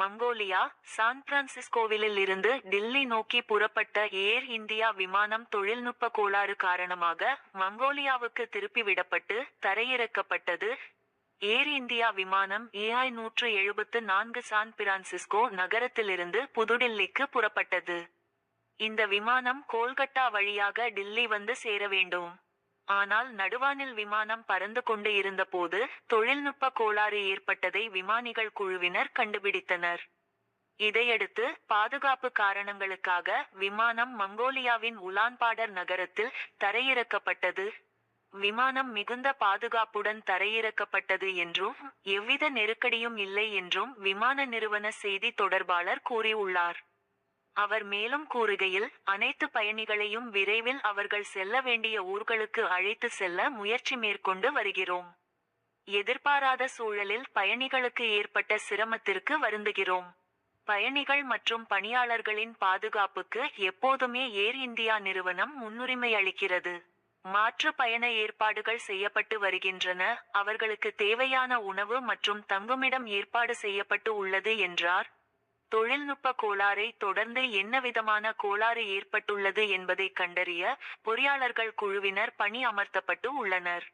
Mongolia San பிரான்சிஸ்கோவிலில் இருந்து டில்லி நோக்கி புறப்பட்ட ஏர் இந்தியா விமானம் தொழில்நுட்ப கோளாறு காரணமாக மங்கோலியாவுக்கு திருப்பிவிடப்பட்டு தரையிறக்கப்பட்டது. ஏர் இந்தியா விமானம் ஏஐ நூற்று எழுபத்து நான்கு சான் பிரான்சிஸ்கோ நகரத்திலிருந்து புதுடில்லிக்கு புறப்பட்டது. இந்த விமானம் கோல்கட்டா வழியாக டில்லி வந்து சேர வேண்டும். ஆனால் நடுவானில் விமானம் பறந்து கொண்டு இருந்தபோது தொழில்நுட்ப கோளாறு ஏற்பட்டதை விமானிகள் குழுவினர் கண்டுபிடித்தனர். இதையடுத்து பாதுகாப்பு காரணங்களுக்காக விமானம் மங்கோலியாவின் உலான்பாடர் நகரத்தில் தரையிறக்கப்பட்டது. விமானம் மிகுந்த பாதுகாப்புடன் தரையிறக்கப்பட்டது என்றும் எவ்வித நெருக்கடியும் இல்லை என்றும் விமான நிறுவன செய்தி தொடர்பாளர் கூறியுள்ளார். அவர் மேலும் கூறுகையில் அனைத்து பயணிகளையும் விரைவில் அவர்கள் செல்ல வேண்டிய ஊர்களுக்கு அழைத்து செல்ல முயற்சி மேற்கொண்டு வருகிறோம். எதிர்பாராத சூழலில் பயணிகளுக்கு ஏற்பட்ட சிரமத்திற்கு வருந்துகிறோம். பயணிகள் மற்றும் பணியாளர்களின் பாதுகாப்புக்கு எப்போதுமே ஏர் இந்தியா நிறுவனம் முன்னுரிமை அளிக்கிறது. மாற்று பயண ஏற்பாடுகள் செய்யப்பட்டு வருகின்றன. அவர்களுக்கு தேவையான உணவு மற்றும் தங்குமிடம் ஏற்பாடு செய்யப்பட்டு உள்ளது என்றார். தொழில்நுட்ப கோளாறை தொடர்ந்து என்ன விதமான கோளாறு ஏற்பட்டுள்ளது என்பதை கண்டறிய பொறியாளர்கள் குழுவினர் பணி அமர்த்தப்பட்டு உள்ளனர்.